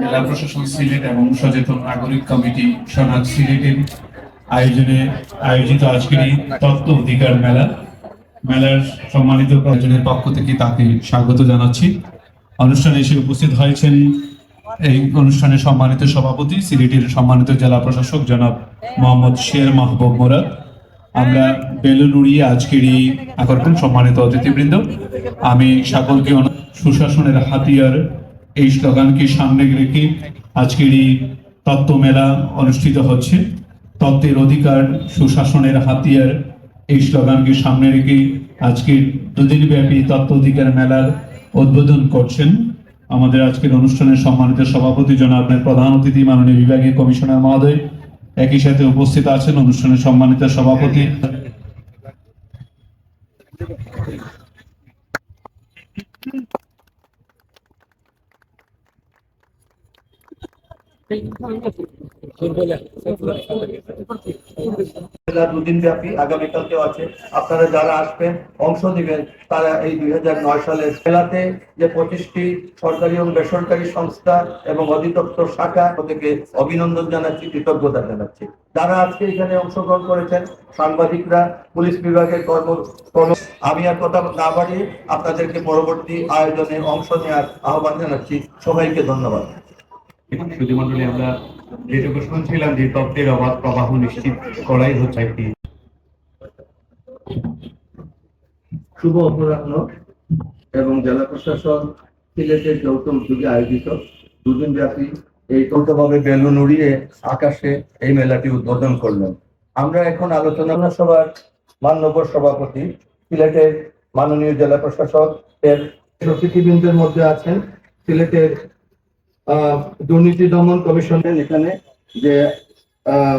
জেলা প্রশাসন, সিলেট এবং সচেতন নাগরিক কমিটি সনাক সিলেটের আয়োজনে আয়োজিত আজকের এই তত্ত্ব অধিকার মেলা। মেলার সম্মানিত প্রয়োজনের পক্ষ থেকে তাকে স্বাগত জানাচ্ছি। অনুষ্ঠানে এসে উপস্থিত হয়েছেন এই অনুষ্ঠানে সম্মানিত সভাপতি, সিলেটের সম্মানিত জেলা প্রশাসক জনাব মোহাম্মদ শের মাহবুব মোরাদ। আমরা বেলুন উড়িয়ে আজকের এই আকর্ষণ সম্মানিত অতিথিবৃন্দ, আমি সকলকে সুশাসনের হাতিয়ার এই স্লোগানকে সামনে রেখে আজকের এই তত্ত্ব মেলা অনুষ্ঠিত হচ্ছে। তত্ত্বের অধিকার সুশাসনের হাতিয়ার এই স্লোগানকে সামনে রেখে আজকের দুদিন ব্যাপী তত্ত্ব অধিকার মেলার উদ্বোধন করছেন আমাদের আজকের অনুষ্ঠানের সম্মানিত সভাপতি জনাব প্রধান অতিথি মাননীয় বিভাগীয় কমিশনার মহোদয়। একই সাথে উপস্থিত আছেন অনুষ্ঠানের সম্মানিত সভাপতি। দুদিন ব্যাপী আগামীকালকেও আছে। আপনারা যারা আসবেন, অংশ দিবেন তারা এই দুই সালের মেলাতে যে পঁচিশটি সরকারি এবং বেসরকারি সংস্থা এবং অধিদপ্তর, শাখা থেকে অভিনন্দন জানাচ্ছি, কৃতজ্ঞতা জানাচ্ছি। যারা আজকে এখানে অংশগ্রহণ করেছেন, সাংবাদিকরা, পুলিশ বিভাগের কর্ম, আমি আর কথা না বাড়িয়ে আপনাদেরকে পরবর্তী আয়োজনে অংশ নেওয়ার আহ্বান জানাচ্ছি। সবাইকে ধন্যবাদ। সুধীমণ্ডলী আমরা যেটুকু শুনছিলাম যে তত্ত্বের অবাধ প্রবাহ নিশ্চিত করাই হচ্ছে একটি শুভ অপরাহ্ন এবং জেলা প্রশাসন সিলেটের যৌথ উদ্যোগে আয়োজিত দুদিন ব্যাপী এই যৌথভাবে বেলুন উড়িয়ে আকাশে এই মেলাটি উদ্বোধন করলেন। আমরা এখন আলোচনা সভার মাননীয় সভাপতি সিলেটের মাননীয় জেলা প্রশাসক এর অতিথিবৃন্দের মধ্যে আছেন সিলেটের দুর্নীতি দমন কমিশনের এখানে যে আহ,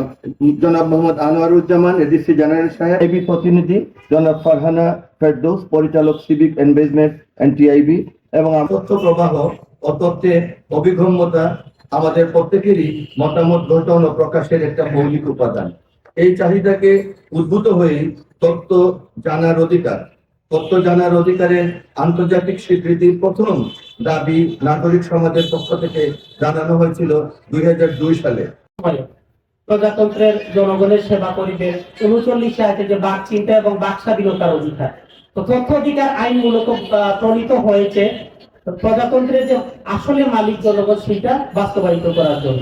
জনাব মোহাম্মদ আনোয়ারুজ্জামান এডিসি জেনারেল সাহেব এবি প্রতিনিধি জনাব ফারহানা ফেরদৌস পরিচালক সিভিক এনগেজমেন্ট এন্ড টিআইবি এবং তথ্য প্রবাহ ও তথ্যের অভিগম্যতা আমাদের প্রত্যেকেরই মতামত গঠন ও প্রকাশের একটা মৌলিক উপাদান। এই চাহিদাকে উদ্ভূত হয়ে তথ্য জানার অধিকার তথ্য জানার অধিকারের আন্তর্জাতিক স্বীকৃতির প্রথম দাবি নাগরিক সমাজের পক্ষ থেকে জানানো হয়েছিল দুই হাজার দুই সালে। প্রজাতন্ত্রের জনগণের সেবা করিবে। উনচল্লিশ আছে যে বাক চিন্তা এবং বাক স্বাধীনতার অধিকার। তো তথ্য অধিকার আইন মূলত প্রণীত হয়েছে প্রজাতন্ত্রের যে আসলে মালিক জনগণ সেটা বাস্তবায়িত করার জন্য।